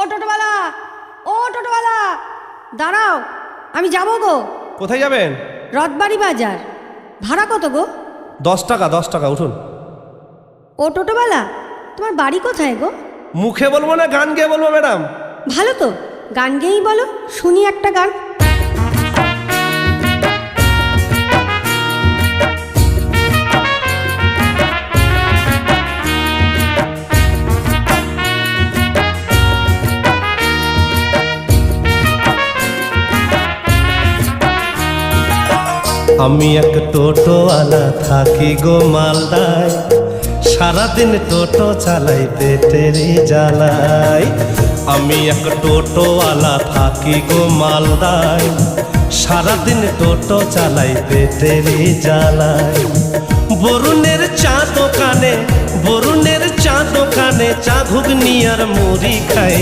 ও টোটোওয়ালা ও টোটোওয়ালা দাঁড়াও আমি যাব গো। কোথায় যাবেন? রথবাড়ি বাজার। ভাড়া কত গো? দশ টাকা দশ টাকা উঠুন। ও টোটোওয়ালা তোমার বাড়ি কোথায় গো? মুখে বলব না গান গেয়ে বলব ম্যাডাম? ভালো তো গান গেয়েই বলো শুনি একটা গান। আমি এক টোটোওয়ালা থাকি গো মালদায়। সারাদিন টোটো চালাই পেটেরই জ্বালাই আমি এক টোটোওয়ালা থাকি গো মালদায়। সারাদিন টোটো চালাই পেটেরই জ্বালাই বরুণের চা দোকানে, বরুণের চা দোকানে চা ঘুগনি আর মুড়ি খাই।